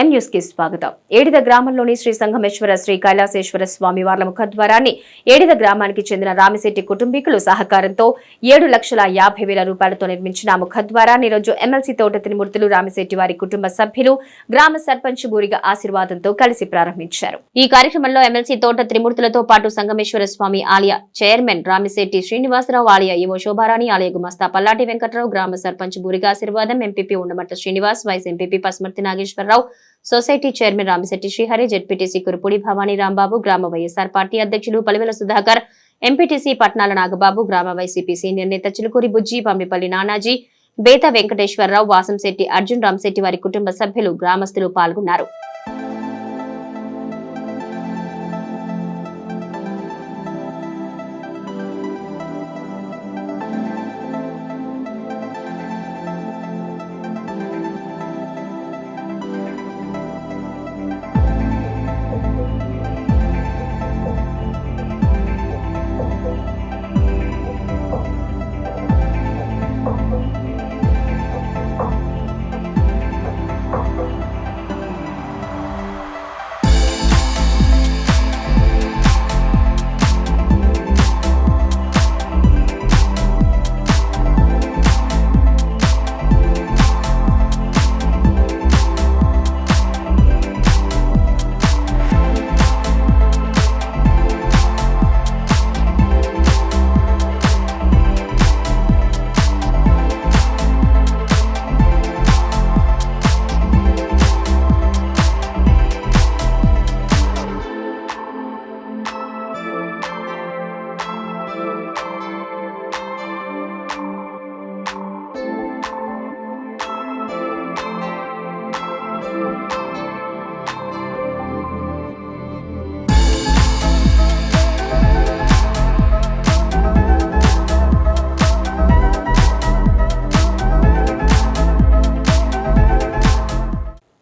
ఎం న్యూస్కి స్వాగతం. ఏడిద గ్రామంలోని శ్రీ సంగమేశ్వర శ్రీ కైలాసేశ్వర స్వామి వార్ల ముఖద్వారాన్ని ఏడిద గ్రామానికి చెందిన రామిశెట్టి కుటుంబీకులు సహకారంతో ఏడు లక్షల యాభై వేల రూపాయలతో నిర్మించిన ముఖద్వారాన్ని రోజు ఎమ్మెల్సీ తోట తిరుమూర్తులు రామిశెట్టి వారి కుటుంబ సభ్యులు గ్రామ సర్పంచ్ బూరిగా ఆశీర్వాదంతో కలిసి ప్రారంభించారు. ఈ కార్యక్రమంలో ఎమ్మెల్సీ తోట త్రిమూర్తులతో పాటు సంగమేశ్వర స్వామి ఆలయ చైర్మన్ రామిశెట్టి శ్రీనివాసరావు ఆలయ ఏవో శోభారాణి ఆలయ గుమస్తా పల్లాటి వెంకటరావు గ్రామ sarpanch Buriga Aashirvadam MPP Undamatta Srinivas vice MPP Pasumarthi Nageswara Rao society chairman Ramisetti Srihari ZPTC Kurupudi Bhavani Rambabu గ్రామ వైఎస్ఆర్ పార్టీ అధ్యక్షులు పలివెల సుధాకర్ ఎంపీటీసీ పట్నాల నాగబాబు గ్రామ వైసీపీ సీనియర్ నేత చిలుకూరి బుజ్జి పంపిపల్లి నానాజీ బేత వెంకటేశ్వరరావు వాసంశెట్టి అర్జున్ రామశెట్టి వారి కుటుంబ సభ్యులు గ్రామస్తులు పాల్గొన్నారు.